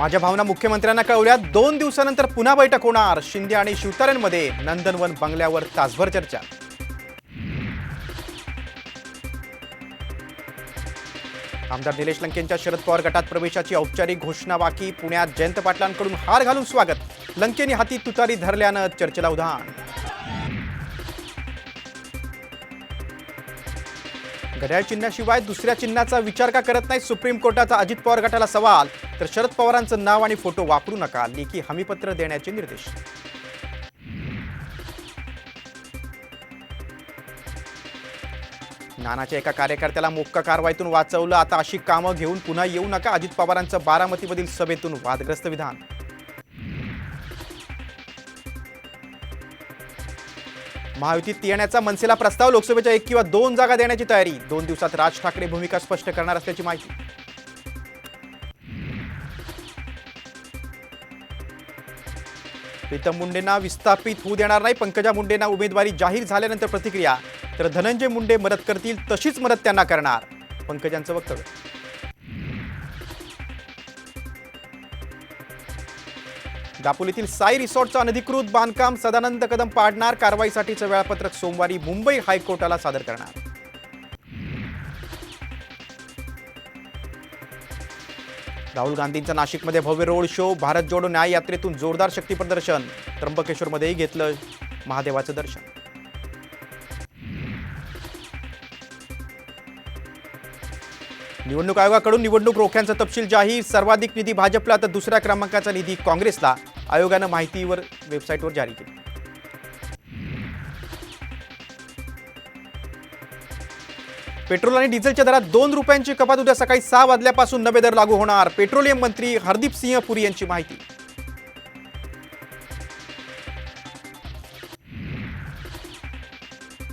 माझ्या भावना मुख्यमंत्र्यांना कळवल्या. दोन दिवसानंतर पुन्हा बैठक होणार. शिंदे आणि शिवतारेंमध्ये नंदनवन बंगल्यावर तासभर चर्चा. आमदार निलेश लंकेंच्या शरद पवार गटात प्रवेशाची औपचारिक घोषणा बाकी. पुण्यात जयंत पाटलांकडून हार घालून स्वागत. लंकेने हाती तुतारी धरल्यानं चर्चेला उधाण. घड्याळ चिन्हाशिवाय दुसऱ्या चिन्हाचा विचार का करत नाही सुप्रीम कोर्टाचा अजित पवार गटाला सवाल. तर शरद पवारांचं नाव आणि फोटो वापरू नका. लेखी हमीपत्र देण्याचे निर्देश. नानाच्या एका कार्यकर्त्याला मोक्का कारवाईतून वाचवलं. आता अशी कामं घेऊन पुन्हा येऊ नका. अजित पवारांचं बारामतीमधील सभेतून वादग्रस्त विधान. महायुतीत येण्याचा मनसेला प्रस्ताव लोकसभेच्या एक किंवा दोन जागा देण्याची तयारी. दोन दिवसात राज ठाकरे भूमिका स्पष्ट करणार असल्याची माहिती. प्रीतम मुंडेंना विस्थापित होऊ देणार नाही. पंकजा मुंडेंना उमेदवारी जाहीर झाल्यानंतर प्रतिक्रिया. तर धनंजय मुंडे मदत करतील तशीच मदत त्यांना करणार. पंकजांचं वक्तव्य. दापोलीतील साई रिसॉर्टचं अनधिकृत बांधकाम सदानंद कदम पाडणार. कारवाईसाठीचं वेळापत्रक सोमवारी मुंबई हायकोर्टाला सादर करणार. राहुल गांधींचा नाशिकमध्ये भव्य रोड शो भारत जोडो न्याय यात्रेतून जोरदार शक्तीप्रदर्शन त्र्यंबकेश्वरमध्येही घेतलं महादेवाचं दर्शन. निवडणूक आयोगाकडून निवडणूक रोख्यांचा तपशील जाहीर. सर्वाधिक निधी भाजपला तर दुसऱ्या क्रमांकाचा निधी काँग्रेसला. आयोगानं माहितीवर वेबसाईटवर जारी केली. पेट्रोल आणि डिझेलच्या दरात दोन रुपयांची कपात. उद्या सकाळी सहा वाजल्यापासून नवे दर लागू होणार. पेट्रोलियम मंत्री हरदीप सिंह पुरी यांची माहिती.